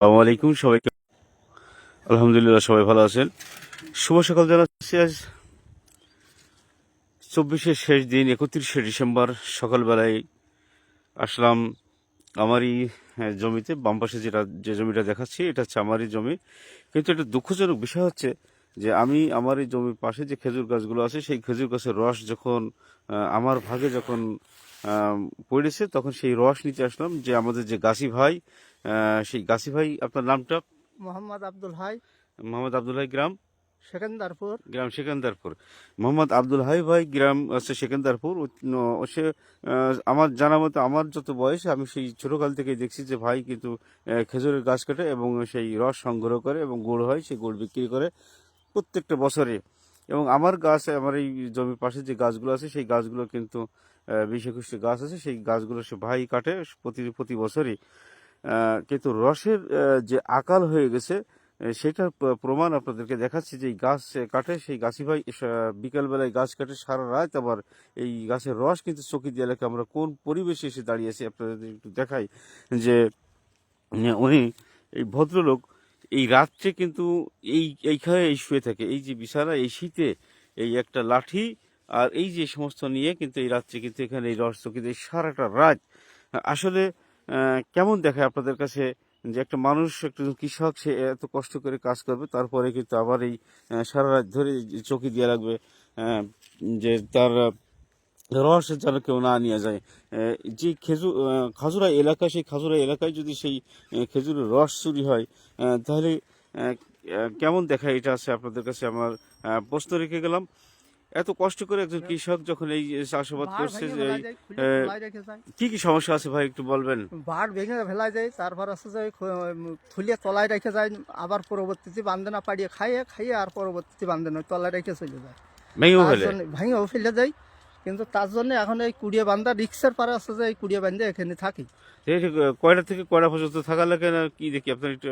আসসালামু আলাইকুম সবাইকে আলহামদুলিল্লাহ সবাই ভালো আছেন। শুভ সকাল জানাচ্ছি আজ। চব্বিশের শেষ দিন একত্রিশে ডিসেম্বর সকালবেলায় আসলাম আমারই হ্যাঁ, জমিতে বাম পাশে যেটা যে জমিটা দেখাচ্ছি এটা হচ্ছে আমারই জমি। কিন্তু একটা দুঃখজনক বিষয় হচ্ছে যে আমি আমার এই জমির পাশে যে খেজুর গাছগুলো আছে সেই খেজুর গাছের রস যখন আমার ভাগে যখন পড়েছে তখন সেই রস নিতে আসলাম যে আমাদের যে গাছি ভাই সেই গাছি ভাই আপনার নামটা? মোহাম্মদ আব্দুল হাই। মোহাম্মদ আব্দুল্লাহ গ্রাম? সেকেন্দারপুর। গ্রাম সেকেন্দারপুর। মোহাম্মদ আব্দুল হাই ভাই গ্রাম আছে সেকেন্দারপুর। ও- সে আমার জানা মতো আমার যত বয়স আমি সেই ছোটকাল থেকে দেখছি যে ভাই কিন্তু খেজুরের গাছ কাটে এবং সেই রস সংগ্রহ করে এবং গুড় হয় সেই গুড় বিক্রি করে প্রত্যেকটা বছরে। এবং আমার গাছ, আমার এই জমির পাশে যে গাছগুলো আছে, সেই গাছগুলো কিন্তু বিশ একুশটি গাছ আছে, সেই গাছগুলো সে ভাই কাটে, প্রতি প্রতি বছরই। কিন্তু রসের যে আকাল হয়ে গেছে সেটার প্রমাণ আপনাদেরকে দেখাচ্ছি যে গাছ কাটে, সেই গাছি ভাই বিকালবেলায় গাছ কাটে, সারা রাত আবার এই গাছের রস কিন্তু চকি দিয়ে এলাকা আমরা কোন পরিবেশে এসে দাঁড়িয়েছি আপনাদের একটু দেখাই যে উনি এই ভদ্রলোক এই রাত্রে কিন্তু এই, এইখানে এই শুয়ে থাকে। এই যে বিছানা, এই শীতে এই একটা লাঠি আর এই যে সমস্ত নিয়ে কিন্তু এই রাত্রে কিন্তু এখানে এই রহস্য কিন্তু এই সারাটা রাত। আসলে কেমন দেখায় আপনাদের কাছে যে একটা মানুষ একটা কৃষক, সে এত কষ্ট করে কাজ করবে, তারপরে কিন্তু আবার এই সারা রাত ধরে চকি দিয়ে রাখবে যে তার রস যেন কেউ না নিয়ে যায়। যে খেজুর খাজুরা এলাকা সেই খাজুরা এলাকায় যদি সেই খেজুরের রস চুরি হয় তাহলে কেমন দেখায় এটা আছে আপনাদের কাছে? আমার প্রশ্ন রেখে গেলাম। এত কষ্ট করে একজন কৃষক যখন এই চাষাবাদ করছে যে যায়, খুলে যায়। কি কি সমস্যা আছে ভাই একটু বলবেন? বাড় ভেঙে ফেলা যায় তারপর আছে যে খ- খুলিয়ে তলায় রেখে যায় আবার পরবর্তীতে বান্ধে না পাড়িয়ে খাইয়ে খাইয়ে আর পরবর্তীতে বান্ধে না তলায় রেখে চলে যায়। ভেঙেও ফেলে? ভেঙেও ফেলে যায় কিন্তু তার জন্য এখন এই কুড়িয়ে বান্ধা রিক্সের পারে আছে যে এই কুড়িয়ে বান্ধা এখানে থাকি। কয়টা থেকে কয়টা পর্যন্ত থাকা লাগে না কি দেখি আপনার একটু?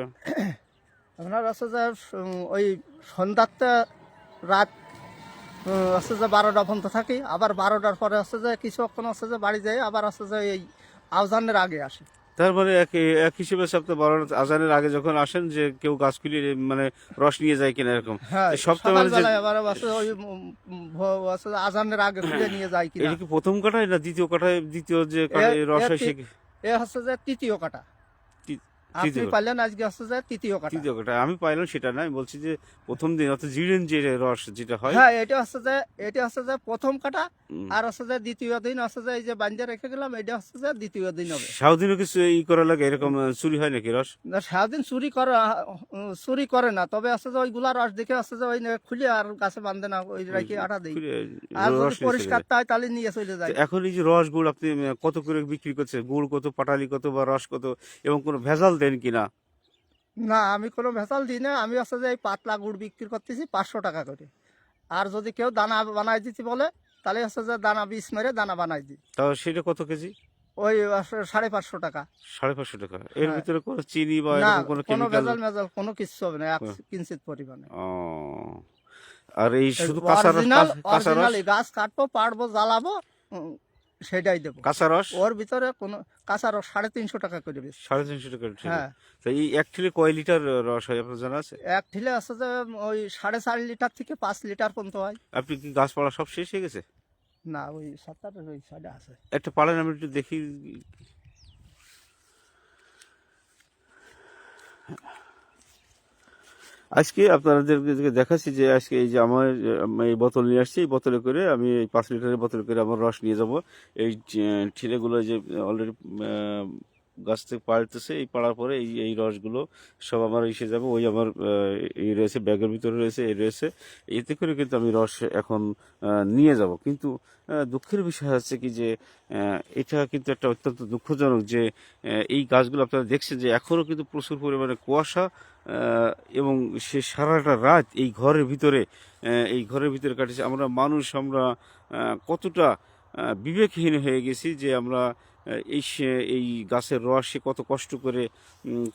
আপনার আছে যে ওই সন্ধ্যাটা রাত আছে যে বারোটা পর্যন্ত থাকি। আবার বারোটার পরে আছে যে কিছুক্ষণ আছে যে বাড়ি যায় আবার আছে যে এই আউজানের আগে আসে। তারপরে এক এক হিসেবে সপ্তাহ বারো আজানের আগে যখন আসেন যে কেউ গাছগুলি মানে রস নিয়ে যায় কিনা এরকম। হ্যাঁ সপ্তাহ মানে আজানের আগে নিয়ে যায় কিনা। এটা কি প্রথম কাটায় না দ্বিতীয় কাটায়? দ্বিতীয় যে রস এ হয় সে এ হচ্ছে যে তৃতীয় কাটা। আপনি তৃতীয়। আজকে হচ্ছে যে তৃতীয় কাটা তৃতীয় কাটায় আমি পাইলাম সেটা না আমি বলছি যে প্রথম দিন অর্থাৎ জিরেন যে রস যেটা হয়। হ্যাঁ এটা হচ্ছে যে এটা হচ্ছে যে প্রথম কাটা আর হচ্ছে যে দ্বিতীয় দিন হচ্ছে যে এই যে রেখে গেলাম এটা হচ্ছে যে দ্বিতীয় দিন হবে। সারাদিনও কিছু ই করা লাগে? এরকম চুরি হয় নাকি রস? না, সারাদিন চুরি করে চুরি করে না তবে আছে যে ওইগুলা রস দেখে আসতে যে ওই খুলে আর গাছে বান্ধে না ওই রাখি আটা দিই। আর রস যদি পরিষ্কার যায়। তাই তাহলে নিয়ে চলে যায়। এখন এই যে রস গুড় আপনি কত করে বিক্রি করছেন? গুড় কত পাটালি কত বা রস কত এবং কোনো ভেজাল দেন কিনা না? আমি কোনো ভেজাল দিই না। আমি আছে যে এই পাতলা গুড় বিক্রি করতেছি পাঁচশো টাকা করে। আর যদি কেউ দানা বানাই দিতে বলে তাহলে হচ্ছে যে দানা বিষ মেরে দানা বানাই দিই। তাও সেটা কত কেজি? ওই সাড়ে পাঁচশো টাকা। সাড়ে পাঁচশো টাকা। এর হ্যাঁ। ভিতরে কোনো চিনি বা না কোনো কোনো ভেজাল মেজাল কোনো কিছু হবে না এক কিঞ্চিত পরিমাণে। ও আর এই শুধু কাঁচা রস কাঁচা রস? গাছ কাটবো পাড়বো জ্বালাবো সেটাই দেবো। কাঁচা রস? ওর ভিতরে কোনো কাঁচা রস সাড়ে তিনশো টাকা করে বেশি। সাড়ে তিনশো টাকা হ্যাঁ। তো এই এক ঠিলে কয় লিটার রস হয় আপনার জানা আছে? এক ঠিলে আছে যে ওই সাড়ে চার লিটার থেকে পাঁচ লিটার পর্যন্ত হয়। আপনি কি গাছপালা সব শেষ হয়ে গেছে? না ওই সাতটার ওই সাইডে আছে। একটা পাড়েন আমি একটু দেখি। আজকে আপনাদেরকে দেখাচ্ছি যে আজকে এই যে আমার এই বোতল নিয়ে আসছি, এই বোতলে করে আমি পাঁচ লিটারের বোতলে করে আমার রস নিয়ে যাব। এই ছেলেগুলো যে অলরেডি গাছ থেকে পাড়তেছে এই পাড়ার পরে এই এই রসগুলো সব আমার এসে যাবে, ওই আমার এই রয়েছে, ব্যাগের ভিতরে রয়েছে, এই রয়েছে। এতে করে কিন্তু আমি রস এখন নিয়ে যাব। কিন্তু দুঃখের বিষয় হচ্ছে কি যে এটা কিন্তু একটা অত্যন্ত দুঃখজনক যে এই গাছগুলো আপনারা দেখছেন যে এখনও কিন্তু প্রচুর পরিমাণে কুয়াশা এবং সে সারাটা রাত এই ঘরের ভিতরে এই ঘরের ভিতরে কাটিয়েছে। আমরা মানুষ, আমরা কতটা বিবেকহীন হয়ে গেছি যে আমরা এই এই গাছের রস কত কষ্ট করে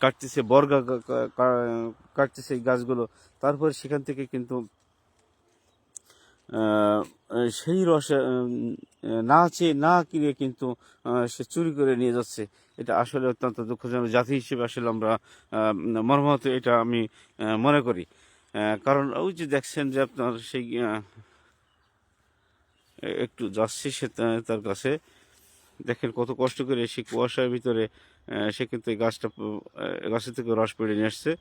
কাটতেছে, বর্গা কাটতেছে এই গাছগুলো। তারপরে সেখান থেকে কিন্তু সেই রস না চেয়ে, না কিনে কিন্তু সে চুরি করে নিয়ে যাচ্ছে। এটা আসলে অত্যন্ত দুঃখজনক জাতি হিসেবে আসলে আমরা মর্মাহত এটা আমি মনে করি। কারণ ওই যে দেখছেন যে আপনার সেই একটু যাচ্ছে সে তার কাছে। দেখেন কত কষ্ট করে সে কুয়াশার ভিতরে সে কিন্তু এই গাছটা গাছের থেকে রস পেড়ে নিয়ে আসছে।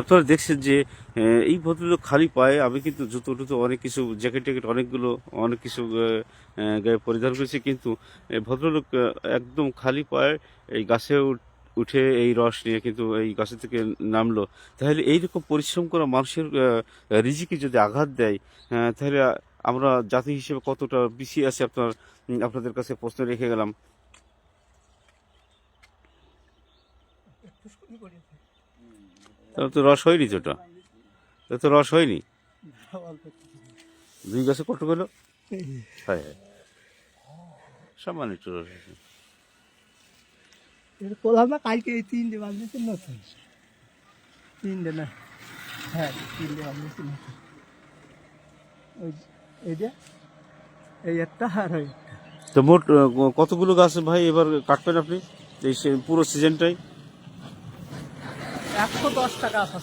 আপনারা দেখছেন যে এই ভদ্রলোক খালি পায়ে, আমি কিন্তু জুতো টুতো অনেক কিছু জ্যাকেট ট্যাকেট অনেকগুলো, অনেক কিছু গায়ে পরিধান করেছি, কিন্তু ভদ্রলোক একদম খালি পায়ে এই গাছে উঠে এই রস নিয়ে কিন্তু এই গাছের থেকে নামলো। তাহলে এইরকম পরিশ্রম করা মানুষের রিজিকে যদি আঘাত দেয় তাহলে আমরা জাতি হিসেবে কতটা পিছিয়ে আছে আপনার আপনাদের কাছে প্রশ্ন রেখে গেলাম। তাহলে তো রস হয়নি তো ওটা? তাহলে তো রস হয়নি? দুই গাছে কত গেল হ্যাঁ হ্যাঁ। সামান্য একটু রস করলাম না কালকে এই তিনটে নতুন। তিনটে না হ্যাঁ তিনটে নতুন। ওই এই যে এই একটা আর ওই তো মোট কতগুলো গাছ ভাই এবার কাটবেন আপনি? এই পুরো সিজনটাই? একশো দশ টাকা আছে।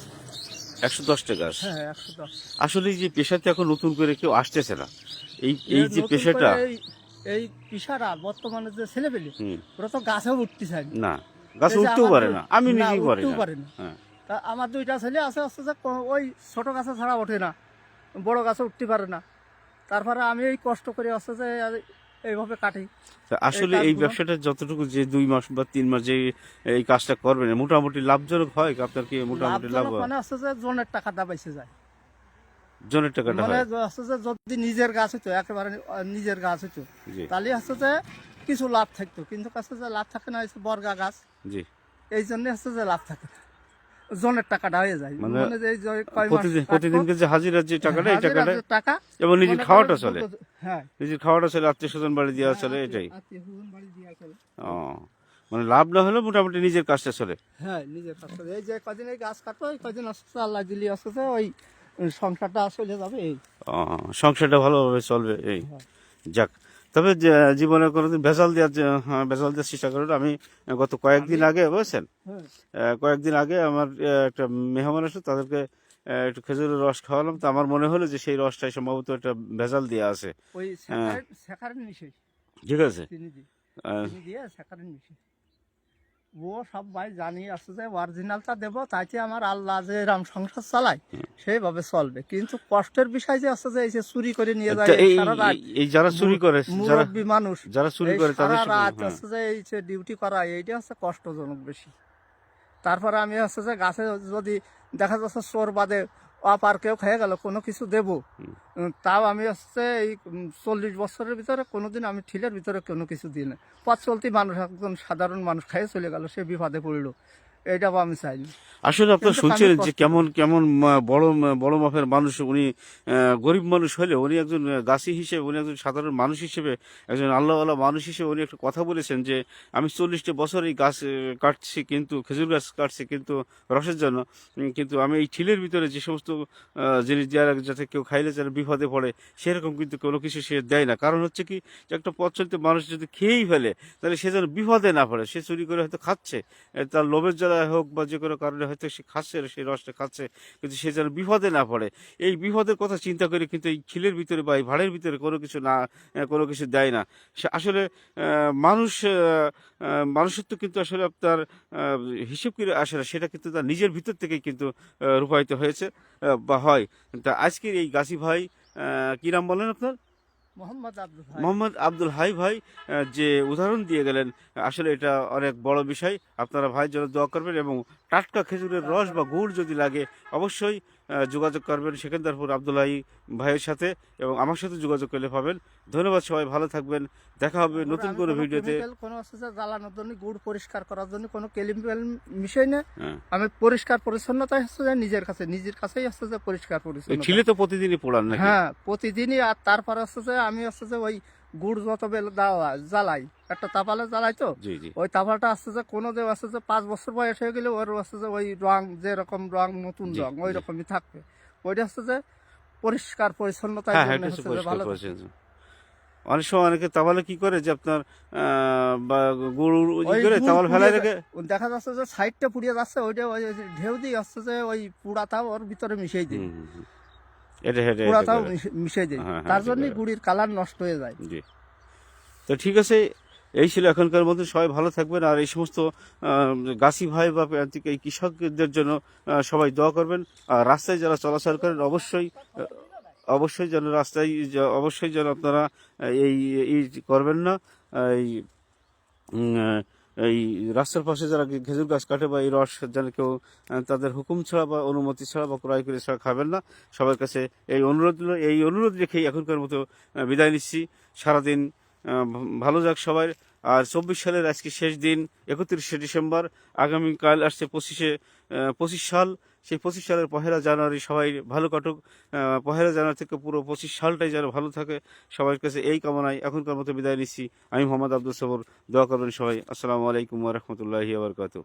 একশো দশটা গাছ হ্যাঁ একশো দশ। আসলে এই যে পেশাতে এখন নতুন করে কেউ আসতেছে না এই এই যে পেশাটা এই- পেশারা বর্তমানে যে ছেলে পেলে ওরা তো গাছেও উঠতে চায় না। গাছ উঠতেও আমার পারে না আমি নিজেই পারি না। পারে না। হ্যাঁ। তা আমার দুইটা ছেলে আছে আছে যে ওই ছোট গাছে ছাড়া ওঠে না বড় গাছে উঠতে পারে না। তারপরে আমি এই কষ্ট করে যে আর এইভাবে কাটি। আসলে এই ব্যবসাটা যতটুকু যে দুই মাস বা তিন মাস যে এই কাজটা করবেন মোটামুটি লাভজনক হয় আপনার কি মোটামুটি লাভ মানে আছে যে জনের টাকাটা বাইসে যায়। জনের টাকাটা মানে আছে যে যদি নিজের গাছ হইতো একেবারে নিজের গাছ হইতো তাহলে আছে যে কিছু লাভ থাকতো। কিন্তু কাছে যে লাভ থাকে না হচ্ছে বর্গা গাছ জি। এই জন্য হচ্ছে যে লাভ থাকে না। জনের টাকাটা হয়ে যায়। মানে যে প্রতিদিনকে যে হাজিরা যে টাকাটা এই টাকাটা টাকা এবং নিজের খাওয়াটা চলে। হ্যাঁ। নিজের খাওয়াটা চলে আত্মীয় স্বজন বাড়ি দেওয়া চলে হ্যাঁ, এটাই। বাড়ি চলে। ও মানে লাভ না হলেও মোটামুটি নিজের কাজটা চলে। হ্যাঁ নিজের কাজ করে। এই যে কদিন এই গাছ কাটবো এই কদিন আসছে আল্লাহ দিলি আসছে ওই সংসারটা চলে যাবে এই। সংসারটা ভালোভাবে চলবে এই। হ্যাঁ। যাক তবে জীবনে কোনোদিন ভেজাল দেওয়ার হ্যাঁ, ভেজাল দেওয়ার চেষ্টা করুন। আমি গত কয়েকদিন আগে বুঝছেন? হ্যাঁ। কয়েকদিন আগে আমার একটা মেহমান আসলো তাদেরকে একটু খেজুরের রস খাওয়ালাম। তো আমার মনে হলো যে সেই রসটাই সম্ভবত একটা ভেজাল দেওয়া আছে। হ্যাঁ। ঠিক আছে। ও সব ভাই জানি আসছে যে অরিজিনালটা দেবো তাইতে আমার আল্লাহ যে রাম সংসার চালায় সেইভাবে চলবে। কিন্তু কষ্টের বিষয় যে আছে যে এই যে চুরি করে নিয়ে যায় এই যারা চুরি করে মুরব্বী মানুষ যারা চুরি করে তাদের রাত হ্যাঁ। হচ্ছে যে এই যে ডিউটি করা এইটা হচ্ছে কষ্টজনক বেশি। তারপরে আমি হচ্ছে যে গাছে যদি দেখা যাচ্ছে চোর বাদে অপার কেউ খেয়ে গেল কোনো কিছু দেব। তাও আমি হচ্ছে এই চল্লিশ বছরের ভিতরে কোনোদিন আমি ঠিলের ভিতরে কোনো কিছু দিই না। পথ চলতি মানুষ একজন সাধারণ মানুষ খেয়ে চলে গেল সে বিপদে পড়ল। এইটাও আমি চাইনি আসলে আপনারা শুনছিলেন যে কেমন কেমন বড় বড় মাপের মানুষ উনি গরিব মানুষ হলে উনি একজন গাছি হিসেবে উনি একজন সাধারণ মানুষ হিসেবে একজন আল্লাহওয়ালা মানুষ হিসেবে উনি একটা কথা বলেছেন যে আমি চল্লিশটা বছর এই গাছ কাটছি কিন্তু খেজুর গাছ কাটছি কিন্তু রসের জন্য কিন্তু আমি এই ঠিলের ভিতরে যে সমস্ত জিনিস দেওয়ার যাতে কেউ খাইলে যেন বিপদে পড়ে সেরকম কিন্তু কোনো কিছু সে দেয় না। কারণ হচ্ছে কি যে একটা পথ চলতে মানুষ যদি খেয়েই ফেলে তাহলে সে যেন বিপদে না পড়ে সে চুরি করে হয়তো খাচ্ছে তার লোভের জন্য জ্বালায় হোক বা যে কোনো কারণে হয়তো সে খাচ্ছে সেই রসটা খাচ্ছে, কিন্তু সে যেন বিপদে না পড়ে। এই বিপদের কথা চিন্তা করে কিন্তু এই খিলের ভিতরে বা এই ভাড়ের ভিতরে কোনো কিছু না কোনো কিছু দেয় না। সে আসলে মানুষ মানুষের তো কিন্তু আসলে আপনার হিসেব করে আসে না। সেটা কিন্তু তার নিজের ভিতর থেকেই কিন্তু রূপায়িত হয়েছে বা হয়। তা আজকের এই গাছি ভাই কি নাম বলেন আপনার? মোহাম্মদ আব্দুল হাই ভাই যে উদাহরণ দিয়ে গেলেন, আসলে এটা অনেক বড় বিষয়। আপনারা ভাই জন্য দোয়া করবেন এবং টাটকা খেজুরের রস বা গুড় যদি লাগে, অবশ্যই যোগাযোগ করবেন সেকেন্দারপুর আবদুল্লাহি ভাইয়ের সাথে এবং আমার সাথে যোগাযোগ করলে পাবেন। ধন্যবাদ সবাই ভালো থাকবেন। দেখা হবে নতুন কোনো ভিডিওতে। কোনো জ্বালানোর জন্য গুড় পরিষ্কার করার জন্য কোনো কেমিক্যাল মিশাই না। হ্যাঁ। আমি পরিষ্কার পরিচ্ছন্নতা হচ্ছে যে নিজের কাছে নিজের কাছেই হচ্ছে যে পরিষ্কার পরিচ্ছন্ন ছিলে তো প্রতিদিনই পোড়ান নাকি? হ্যাঁ প্রতিদিনই আর তারপরে হচ্ছে যে আমি হচ্ছে যে ওই গুড় যত দেওয়া জ্বালাই। একটা তাপালে জ্বালাই তো? ওই তাপালটা আসছে যে কোনো যে আছে যে পাঁচ বছর বয়স হয়ে গেলে ওর আছে যে ওই রং যেরকম রং নতুন রং ওই। রকমই থাকবে। ওইটা হচ্ছে যে পরিষ্কার পরিচ্ছন্নতার হ্যাঁ হ্যাঁ ভালো অনেক সময় অনেকে তাওয়ালে কি করে যে আপনার আহ, বা গুড় ই ওই করে গুড় তাওয়াল রেখে দেখা যাচ্ছে যে সাইডটা পুড়িয়ে যাচ্ছে ওইটা ওই ঢেউ দিয়ে আসছে যে ওই পুড়াটাও ওর ভিতরে মিশিয়ে দিই করে। মিশিয়ে দিই হ্যাঁ, হ্যাঁ, তার জন্য গুড়ির কালার নষ্ট হয়ে যায়। জি। তো ঠিক আছে এই ছিল এখনকার মধ্যে। সবাই ভালো থাকবেন। আর এই সমস্ত গাছি ভাই বা এই কৃষকদের জন্য সবাই দোয়া করবেন। আর রাস্তায় যারা চলাচল করেন অবশ্যই অবশ্যই যেন রাস্তায় অবশ্যই যেন আপনারা এই করবেন না। এই এই রাস্তার পাশে যারা খেজুর গাছ কাটে বা এই রস যেন কেউ তাদের হুকুম ছাড়া বা অনুমতি ছাড়া বা ক্রয় করে ছাড়া খাবেন না। সবার কাছে এই অনুরোধ এই অনুরোধ রেখেই এখনকার মতো বিদায় নিচ্ছি। সারাদিন ভালো যাক সবাই। আর চব্বিশ সালের আজকে শেষ দিন, একত্রিশে ডিসেম্বর। আগামীকাল আসছে পঁচিশে পঁচিশ সাল। সেই পঁচিশ সালের পহেলা জানুয়ারি সবাই ভালো কাটুক। পহেলা জানুয়ারি থেকে পুরো পঁচিশ সালটাই যেন ভালো থাকে সবার কাছে এই কামনায় এখনকার মতো বিদায় নিচ্ছি। আমি মোহাম্মদ আব্দুল সবর। দোয়া করবেন সবাই। আসসালামু আলাইকুম রহমতুল্লাহি আবরকাত